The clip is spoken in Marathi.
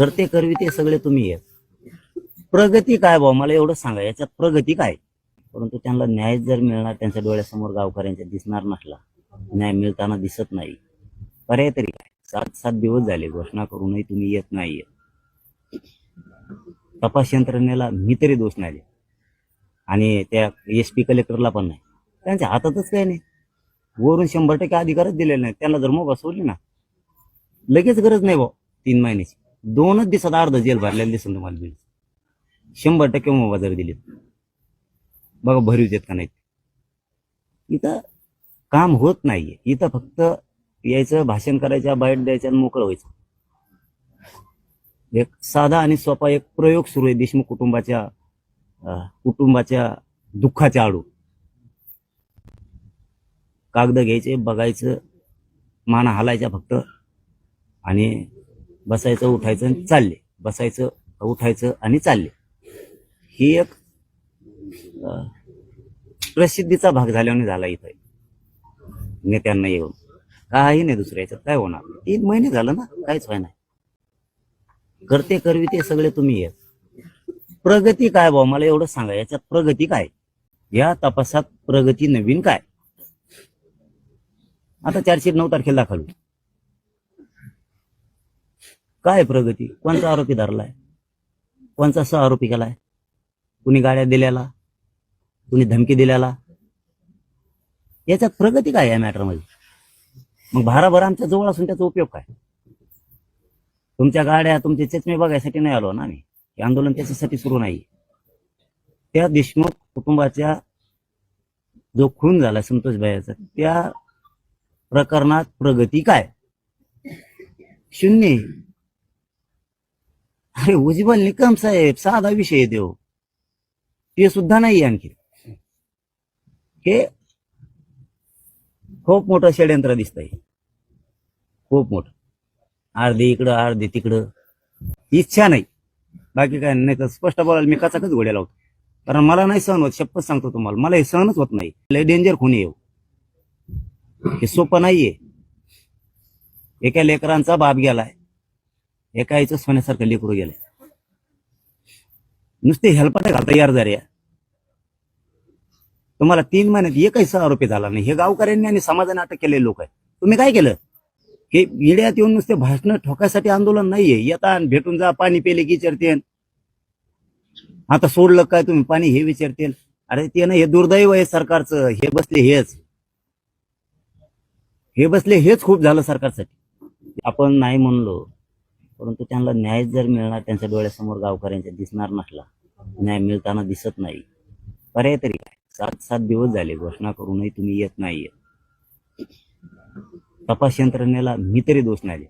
करते करवी ते सगळे तुम्ही आहेत. प्रगती काय भाऊ? मला एवढं सांगा याच्यात प्रगती काय? परंतु त्यांना न्याय जर मिळणार त्यांच्या डोळ्यासमोर गावकऱ्यांच्या दिसणार नसला न्याय मिळताना दिसत नाही. पर्याय तरी काय? सात सात दिवस झाले घोषणा करूनही तुम्ही येत नाहीये. तपास यंत्रणेला मी तरी दोष नाही आणि त्या एस पी कलेक्टरला पण नाही. त्यांच्या हातातच काही नाही. वरून शंभर टक्के अधिकारच दिलेले नाही त्यांना जर मोबा सोडली ना लगेच गरज नाही भाऊ तीन महिन्याची. दोनच दिवसात अर्ध जेल भरलेलं दिसून तुम्हाला बिल. शंभर टक्के मोबा जर दिले बघा भरीव देत का नाहीत. इथं काम होत नाहीये. इथं फक्त यायचं भाषण करायचं बाईट द्यायचं आणि मोकळं व्हायचं. एक साधा आणि सोपा एक प्रयोग सुरू आहे देशमुख कुटुंबाच्या कुटुंबाच्या दुःखाच्या आडू. कागद घ्यायचे बघायचं माना हलायच्या फक्त. आणि बसायचं उठायचं आणि चालले. बसायचं उठायचं आणि चालले. ही एक प्रसिद्धीचा भाग झाल्याने झाला इथे. नेत्यांना येऊन. काही नाही दुसऱ्या याच्यात. काय होणार? तीन महिने झालं ना? काहीच व्हाय नाही करते करवी ते सगळे तुम्ही येत. प्रगती काय भाऊ? मला एवढं सांगा. याच्यात प्रगती काय? या तपासात प्रगती नवीन काय? आता चारशे नऊ तारखेला दाखल काय प्रगती? कोणचा आरोपी धरलाय? कोणचा सह आरोपी केलाय? कुणी गाड्या दिल्याला? कुणी धमकी दिल्याला? याच्यात प्रगती काय या मॅटरमध्ये मग भाराभर आमच्या जवळ असून त्याचा उपयोग काय? तुमच्या गाड्या तुमचे चष्मे बघायसाठी नाही आलो ना आम्ही. हे आंदोलन त्याच्यासाठी सुरू नाही. त्या देशमुख कुटुंबाच्या जो खून झाला संतोष भाईचा त्या प्रकरणात प्रगती काय? शून्य अरे उज्ज्वल निकम साहेब साधा विषय देव. ते सुद्धा नाही आणखी. हे खूप मोठं षडयंत्र आहे खूप मोठं. अर्धे इकडं अर्धे तिकडं. इच्छा नाही. बाकी काय नाही तर स्पष्ट बोलायला मी कचाकच घोड्या लावतो कारण मला नाही सहन होत शपथ सांगतो तुम्हाला. मला हे सहनच होत नाही. लय डेंजर खून येऊ हो. हे सोपं नाहीये. एका लेकरांचा बाप गेलाय. एका आईचं सोन्यासारखं लेकरू गेलंय. नुसते हेल्पाटे घालता यार जऱ्या तुम्हाला तीन महिन्यात एकही सह आरोपी झाला नाही. हे गावकऱ्यांनी आणि समाजाने अटक केलेले लोक आहे तुम्ही काय केलं? हे इड्यात येऊन नुसते भाषण ठोकायसाठी आंदोलन नाहीये. येता भेटून जा पाणी पेले की विचारते आता सोडलं काय तुम्ही? पाणी हे विचारतील अरे ते ना हे दुर्दैव आहे सरकारचं. हे बसले हेच. हे बसले हेच खूप झालं सरकारसाठी. आपण नाही म्हणलो. परंतु त्यांना न्याय जर मिळणार त्यांच्या डोळ्यासमोर गावकऱ्यांच्या दिसणार नसला न्याय मिळताना दिसत नाही. पर्याय तरी काय? सात सात दिवस झाले घोषणा करूनही तुम्ही येत नाहीये. तपास यंत्रणेला मी तरी दोष नाही